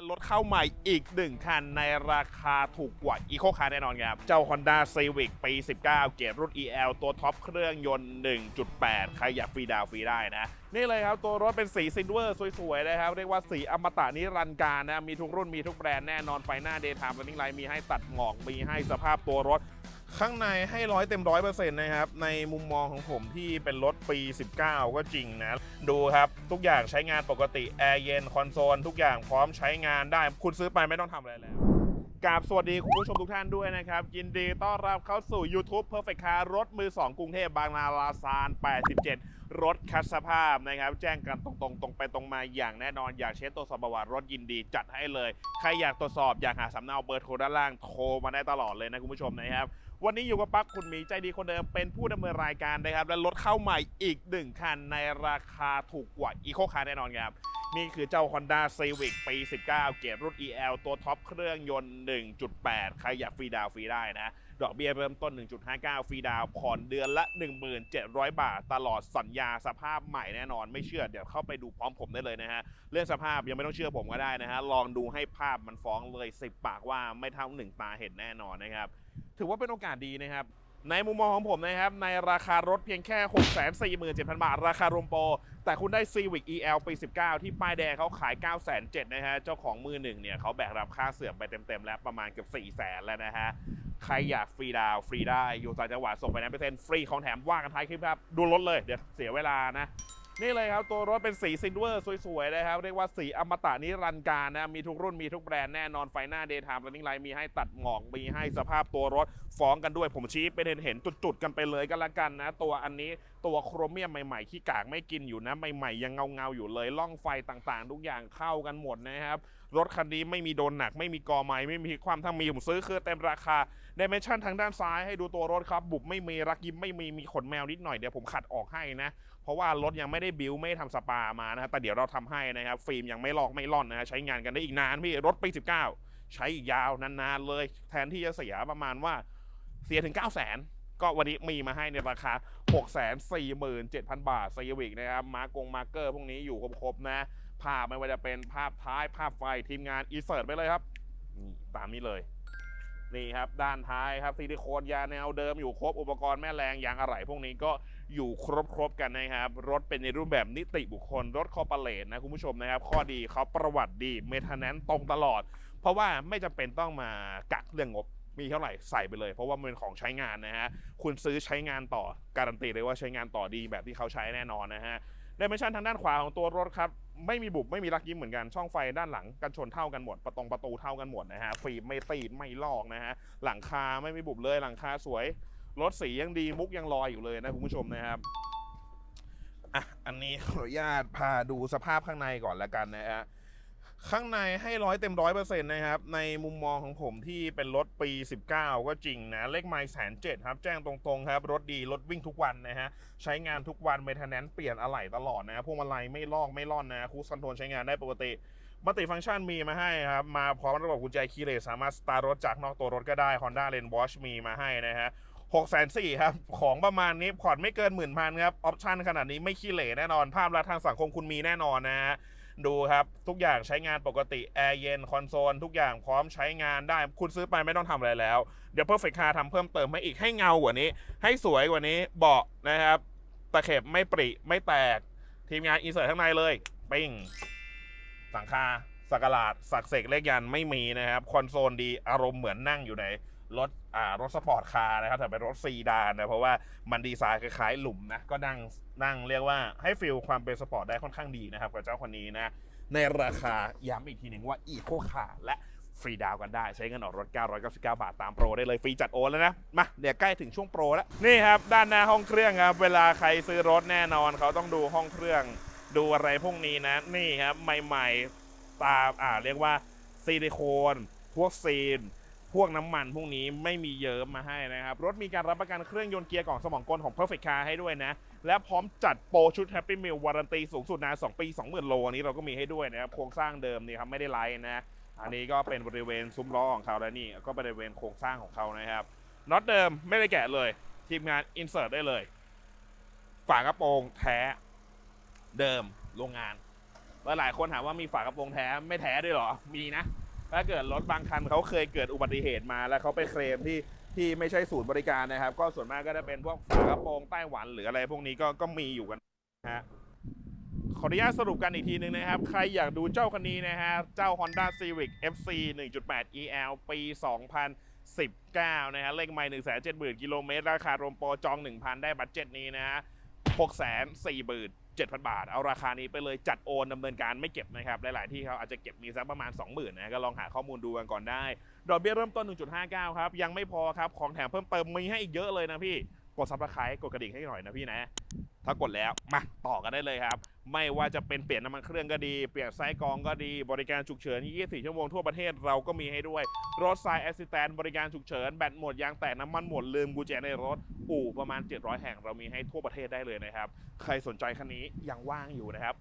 และรถเข้าใหม่อีกหนึ่งคันในราคาถูกกว่าอีโคคาร์แน่นอนครับ เจ้า Honda Civic ปี 19 เกรดรุ่น EL ตัวท็อปเครื่องยนต์ 1.8 ใครอยากฟรีดาวฟรีได้นะ นี่เลยครับ ตัวรถเป็นสีซิลเวอร์สวยๆนะครับ เรียกว่าสีอมตะนิรันดร์การนะ มีทุกรุ่นมีทุกแบรนด์แน่นอนไฟหน้าเดย์ไทม์ i n g Light มีให้ตัดหมอกมีให้สภาพตัวรถ ข้างในให้ร้อยเต็มร้อยเปอร์เซ็นต์นะครับ ในมุมมองของผมที่เป็นรถปี 19 ก็จริงนะ ดูครับ ทุกอย่างใช้งานปกติ แอร์เย็น คอนโซล ทุกอย่างพร้อมใช้งานได้ คุณซื้อไปไม่ต้องทำอะไรแล้ว กราบสวัสดีคุณผู้ชมทุกท่านด้วยนะครับ ยินดีต้อนรับเข้าสู่ YouTube Perfect Car รถมือ 2 กรุงเทพบางนาลาซาน 87 รถคัดสภาพนะครับ แจ้งกันตรงๆ ตรงไปตรงมาอย่างแน่นอน อยากเช็คตัวสอบประวัติรถยินดีจัดให้เลย ใครอยากตรวจสอบอยากหาสำเนาเบอร์โทรด้านล่างโทรมาได้ตลอดเลยนะคุณผู้ชมนะครับวันนี้อยู่กับปั๊บคุณมีใจดีคนเดิมเป็นผู้ดำเนินรายการนะครับ และรถเข้าใหม่อีกหนึ่งคันในราคาถูกกว่า e c o Car แน่นอนครับ นี่คือเจ้า Honda Civic ปี 19 เกรดรุ่น EL ตัวท็อปเครื่องยนต์ 1.8 ใครอยากฟรีดาวฟรีได้นะ ดอกเบี้ยเริ่มต้น 1.59 ฟรีดาวผ่อนเดือนละ 1,700 บาท ตลอดสัญญาสภาพใหม่แน่นอน ไม่เชื่อเดี๋ยวเข้าไปดูพร้อมผมได้เลยนะฮะ เรื่องสภาพยังไม่ต้องเชื่อผมก็ได้นะฮะ ลองดูให้ภาพมันฟ้องเลย 10 ปากว่าไม่เท่าหนึ่งตาเห็นแน่นอนนะครับ ถือว่าเป็นโอกาสดีนะครับ ในมุมมองของผมนะครับ ในราคารถเพียงแค่ 647,000 บาท ราคารวมโปรแต่คุณได้ Civic EL ปี 19 ที่ป้ายแดงเขาขาย9,700นะฮะ เจ้าของมือหนึ่งเนี่ยเขาแบกรับค่าเสื่อมไปเต็มๆ แล้วประมาณเกือบ 400,000 แล้วนะฮะ ใครอยากฟรีดาวฟรีได้ อยู่ต่างจังหวัดส่งไปนั้นเปอร์เซ็นต์ฟรีของแถมว่ากันท้ายคลิปครับ ดูรถเลย เดี๋ยวเสียเวลานะ นี่เลยครับ ตัวรถเป็นสีซิลเวอร์สวยๆนะครับ เรียกว่าสีอมตะนิรันดร์การนะมีทุกรุ่นมีทุกแบรนด์แน่นอนไฟหน้า Daytime Running Light มีให้ตัดหมอกมีให้สภาพตัวรถฟ้องกันด้วยผมชี้เป็นเห็นๆจุดๆกันไปเลยก็แล้วกันนะ ตัวอันนี้ตัวโครเมียมใหม่ๆขี้กากไม่กินอยู่นะ ใหม่ๆยังเงาๆอยู่เลยล่องไฟต่างๆ ทุกอย่างเข้ากันหมดนะครับ รถคันนี้ไม่มีโดนหนัก ไม่มีกอไม้ไม่มีความทั้งมีผมซื้อคือเต็มราคาดิเมนชั่นทางด้านซ้ายให้ดูตัวรถครับ บุบไม่มีรักยิ้มไม่มีมีขนแมวนิดหน่อยเดี๋ยวผมขัดออกให้นะเพราะว่ารถยังไม่ได้บิวไม่ได้ทำสปามานะแต่เดี๋ยวเราทำให้นะครับฟิล์มยังไม่ลอกไม่ล่อนนะฮะใช้งานกันได้อีกนานพี่รถปี 19 ใช้อีกยาวนานๆเลย แทนที่จะเสียประมาณว่าเสียถึง 9 0 0 0 0 ก็วันนี้มีมาให้ในราคา 647,000 บาทซีวิกนะครับ มาร์กงมาร์เกอร์พวกนี้อยู่ครบๆนะ ภาพไม่ว่าจะเป็นภาพท้ายภาพไฟทีมงานอินเสิร์ตไปเลยครับ นี่ตามนี้เลย นี่ครับ ด้านท้ายครับซิลิโคนยาแนวเดิมอยู่ครบอุปกรณ์แม่แรงยางอะไหล่พวกนี้ก็อยู่ครบครบๆกันนะครับ รถเป็นในรูปแบบนิติบุคคล รถคอร์ปอเรทนะคุณผู้ชมนะครับ ข้อดีเขาประวัติดีเมทแนนตรงตลอด เพราะว่าไม่จำเป็นต้องมากักเรื่องงบ มีเท่าไหร่ใส่ไปเลย เพราะว่ามันเป็นของใช้งานนะฮะคุณซื้อใช้งานต่อการันตีเลยว่าใช้งานต่อดีแบบที่เขาใช้แน่นอนนะฮะดิเมนชันทางด้านขวาของตัวรถครับไม่มีบุบไม่มีรักยิ้มเหมือนกันช่องไฟด้านหลังกันชนเท่ากันหมดประตงประตูเท่ากันหมดนะฮะฟิล์มไม่ตีดไม่ลอกนะฮะหลังคาไม่มีบุบเลยหลังคาสวยรถสียังดีมุกยังลอยอยู่เลยนะคุณผู้ชมนะครับอะอันนี้ขออนุญาตพาดูสภาพข้างในก่อนละกันนะฮะ ข้างในให้ร้อยเต็มร้อยเปอร์เซ็นต์นะครับ ในมุมมองของผมที่เป็นรถปี 19 ก็จริงนะ เลขไมล์แสนเจ็ดครับ แจ้งตรงๆครับ รถดี รถวิ่งทุกวันนะฮะ ใช้งานทุกวันเมทแนนเปลี่ยนอะไหล่ตลอดนะพวงมาลัยไม่ลอกไม่ล่อนนะคูสคอนโทรลใช้งานได้ปกติมัลติฟังก์ชันมีมาให้ครับ มาพร้อมระบบกุญแจคีย์เลสสามารถสตาร์ทรถจากนอกตัวรถก็ได้ Honda l a n w a t c h มีมาให้นะฮะหกแสนสี่ครับ ของประมาณนี้ผ่อนไม่เกินหมื่นพันครับ ออปชั่นขนาดนี้ไม่ขี้เหร่แน่นอน ภาพลักษณ์ทางสังคมคุณมีแน่นอนนะฮะ ดูครับ ทุกอย่างใช้งานปกติแอร์เย็นคอนโซลทุกอย่างพร้อมใช้งานได้ คุณซื้อไปไม่ต้องทำอะไรแล้ว เดี๋ยว Perfect Car ทำเพิ่มเติมให้อีกให้เงากว่านี้ ให้สวยกว่านี้เบาะนะครับ ตะเข็บไม่ปริไม่แตก ทีมงานอินเสิร์ตข้างในเลย ปิ้งหลังคาสักหลาดสักเสกเลขยันไม่มีนะครับ คอนโซลดีอารมณ์เหมือนนั่งอยู่ใน รถอ่ารถสปอร์ตคาร์นะครับแต่เป็นรถซีดานนะเพราะว่ามันดีไซน์คล้ายๆหลุมนะก็นั่งนั่งเรียกว่าให้ฟิลความเป็นสปอร์ตได้ค่อนข้างดีนะครับกับเจ้าคนนี้นะในราคาย้ำอีกทีหนึ่งว่าอีโคคาร์และฟรีดาวกันได้ใช้เงินออกรถ 999 บาทตามโปรได้เลยฟรีจัดโอนแล้วนะ มาเดี๋ยวใกล้ถึงช่วงโปรแล้ว นี่ครับ ด้านหน้าห้องเครื่องครับ เวลาใครซื้อรถแน่นอนเขาต้องดูห้องเครื่องดูอะไรพวกนี้นะ นี่ครับ ใหม่ ๆ ตามอ่าเรียกว่าซิลิโคน พวกซีน พวกน้ำมันพวกนี้ไม่มีเยิ้มมาให้นะครับ รถมีการรับประกันเครื่องยนต์เกียร์กล่องสมองกลของ Perfect Car ให้ด้วยนะ และพร้อมจัดโปรชุด Happy Meal วารันตีสูงสุดนาน2ปี 20,000 โลอันนี้เราก็มีให้ด้วยนะครับโครงสร้างเดิมนี่ครับไม่ได้ไลท์นะอันนี้ก็เป็นบริเวณซุ้มล้อของเขาและนี่ก็บริเวณโครงสร้างของเขานะครับน็อตเดิมไม่ได้แกะเลย ทีมงานอินเสิร์ตได้เลย ฝากระโปรงแท้เดิมโรงงานหลายคนถามว่ามีฝากระโปรงแท้ไม่แท้ด้วยหรอ มีนะ ถ้าเกิดรถบางคันเขาเคยเกิดอุบัติเหตุมาแล้วเขาไปเคลมที่ที่ไม่ใช่ศูนย์บริการนะครับ ก็ส่วนมากก็จะเป็นพวกฝากระโปรงไต้หวันหรืออะไรพวกนี้ก็ก็มีอยู่กันนะฮะขออนุญาตสรุปกันอีกทีหนึงนะครับ ใครอยากดูเจ้าคันนี้นะฮะเจ้า Honda Civic FC 1.8 EL ปี 2019 นะฮะเลขไม่1 7 0 0 0 0กิโลเมตร ราคารวมโปรจอง 1,000 ได้บัตเจ็ตนี้นะฮะ640,000 7,000 บาท เอาราคานี้ไปเลยจัดโอนดำเนินการไม่เก็บนะครับ หลาย ๆ ที่เขาอาจจะเก็บมีสักประมาณ 20,000นะก็ลองหาข้อมูลดูกันก่อนได้ ดอกเบี้ยเริ่มต้น 1.59 ครับ ยังไม่พอครับ ของแถมเพิ่มเติมมีให้อีกเยอะเลยนะพี่ กดซับสไครต์กดกระดิ่งให้หน่อยนะพี่นะ้ากดแล้วมาต่อกันได้เลยครับ ไม่ว่าจะเป็นเปลี่ยนน้ำมันเครื่องก็ดี เปลี่ยนไส้กรองก็ดี บริการฉุกเฉิน 24 ชั่วโมงทั่วประเทศเราก็มีให้ด้วย รถไซแอสซิสแตนบริการฉุกเฉิน แบตหมดยางแตกน้ำมันหมดลืมกุญแจในรถ อู่ประมาณ 700 แห่งเรามีให้ทั่วประเทศได้เลยนะครับ ใครสนใจคันนี้ยังว่างอยู่นะครับ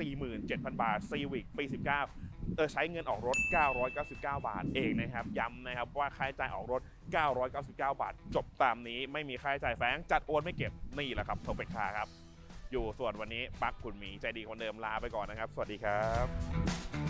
647,000 บาท Civic ปี 19 เออใช้เงินออกรถ 999 บาทเองนะครับ ย้ำนะครับว่าค่าใช้จ่ายออกรถ 999 บาท จบตามนี้ไม่มีค่าใช้จ่ายแฝงจัดโอนไม่เก็บนี่แหละครับเพอร์เฟคคาครับ อยู่ส่วนวันนี้ปักคุณหมีใจดีคนเดิมลาไปก่อนนะครับ สวัสดีครับ